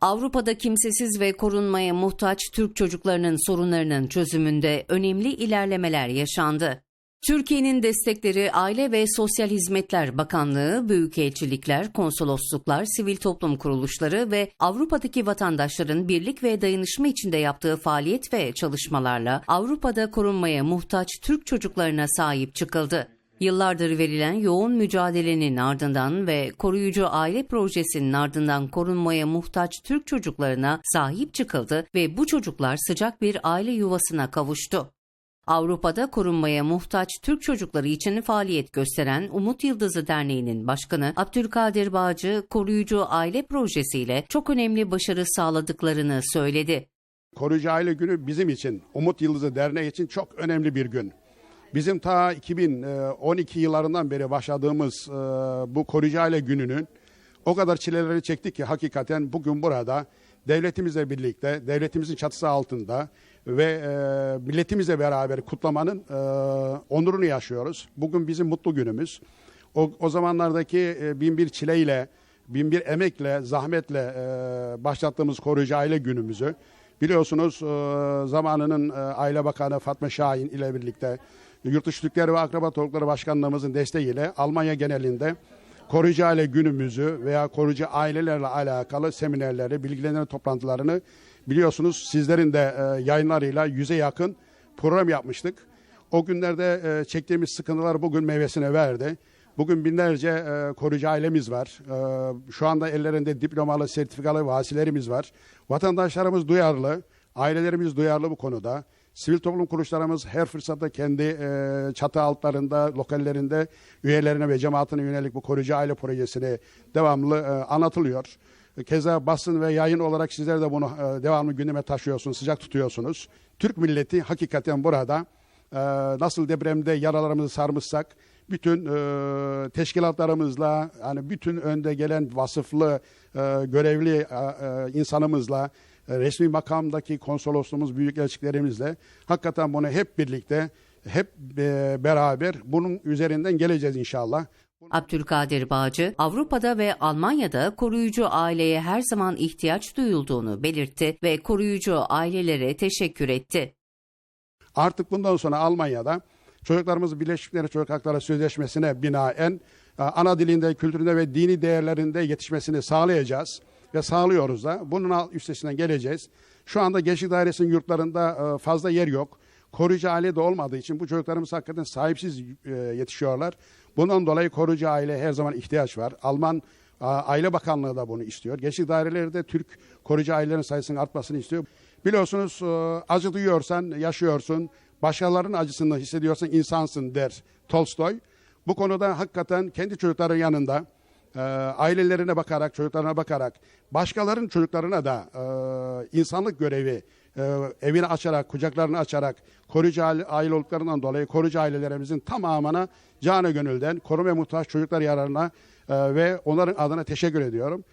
Avrupa'da kimsesiz ve korunmaya muhtaç Türk çocuklarının sorunlarının çözümünde önemli ilerlemeler yaşandı. Türkiye'nin destekleri Aile ve Sosyal Hizmetler Bakanlığı, büyükelçilikler, konsolosluklar, sivil toplum kuruluşları ve Avrupa'daki vatandaşların birlik ve dayanışma içinde yaptığı faaliyet ve çalışmalarla Avrupa'da korunmaya muhtaç Türk çocuklarına sahip çıkıldı. Yıllardır verilen yoğun mücadelenin ardından ve koruyucu aile projesinin ardından korunmaya muhtaç Türk çocuklarına sahip çıkıldı ve bu çocuklar sıcak bir aile yuvasına kavuştu. Avrupa'da korunmaya muhtaç Türk çocukları için faaliyet gösteren Umut Yıldızı Derneği'nin başkanı Abdülkadir Bağcı, koruyucu aile projesiyle çok önemli başarı sağladıklarını söyledi. Koruyucu Aile Günü bizim için, Umut Yıldızı Derneği için çok önemli bir gün. Bizim ta 2012 yıllarından beri başladığımız e, bu Koruyucu Aile Günü'nün o kadar çileleri çektik ki hakikaten bugün burada devletimizle birlikte, devletimizin çatısı altında ve e, milletimizle beraber kutlamanın e, onurunu yaşıyoruz. Bugün bizim mutlu günümüz. O, o zamanlardaki e, bin bir çileyle, bin bir emekle, zahmetle e, başlattığımız koruyucu aile günümüzü biliyorsunuz e, zamanının e, Aile Bakanı Fatma Şahin ile birlikte Yurtdışı ve Akraba Toplulukları Başkanlığımızın desteğiyle Almanya genelinde koruyucu aile günümüzü veya koruyucu ailelerle alakalı seminerleri, bilgilendirme toplantılarını biliyorsunuz sizlerin de e, yayınlarıyla yüze yakın program yapmıştık. O günlerde e, çektiğimiz sıkıntılar bugün meyvesine verdi. Bugün binlerce e, koruyucu ailemiz var. E, şu anda ellerinde diplomalı, sertifikalı vasilerimiz var. Vatandaşlarımız duyarlı, ailelerimiz duyarlı bu konuda. Sivil toplum kuruluşlarımız her fırsatta kendi e, çatı altlarında, lokallerinde üyelerine ve cemaatine yönelik bu koruyucu aile projesini devamlı e, anlatılıyor. Keza basın ve yayın olarak sizler de bunu e, devamlı gündeme taşıyorsunuz, sıcak tutuyorsunuz. Türk milleti hakikaten burada e, nasıl depremde yaralarımızı sarmışsak bütün e, teşkilatlarımızla hani bütün önde gelen vasıflı e, görevli e, e, insanımızla e, resmi makamdaki konsolosluğumuz büyükelçilerimizle hakikaten bunu hep birlikte hep e, beraber bunun üzerinden geleceğiz inşallah. Abdülkadir Bağcı, Avrupa'da ve Almanya'da koruyucu aileye her zaman ihtiyaç duyulduğunu belirtti ve koruyucu ailelere teşekkür etti. Artık bundan sonra Almanya'da çocuklarımız Birleşmiş Milletler Çocuk Hakları Sözleşmesi'ne binaen e, ana dilinde, kültüründe ve dini değerlerinde yetişmesini sağlayacağız ve sağlıyoruz da. Bunun üstesinden geleceğiz. Şu anda Gençlik Dairesi'nin yurtlarında e, fazla yer yok. Koruyucu aile de olmadığı için bu çocuklarımız hakikaten sahipsiz e, yetişiyorlar. Bundan dolayı koruyucu aile her zaman ihtiyaç var. Alman Aile Bakanlığı da bunu istiyor. Gençlik daireleri de Türk koruyucu ailelerin sayısının artmasını istiyor. Biliyorsunuz e, acı duyuyorsan yaşıyorsun, başkalarının acısını hissediyorsan insansın der Tolstoy. Bu konuda hakikaten kendi çocukların yanında e, ailelerine bakarak, çocuklarına bakarak, başkalarının çocuklarına da e, insanlık görevi evini açarak, kucaklarını açarak koruyucu aile, olduklarından dolayı koruyucu ailelerimizin tamamına canı gönülden koruma muhtaç çocuklar yararına ve onların adına teşekkür ediyorum.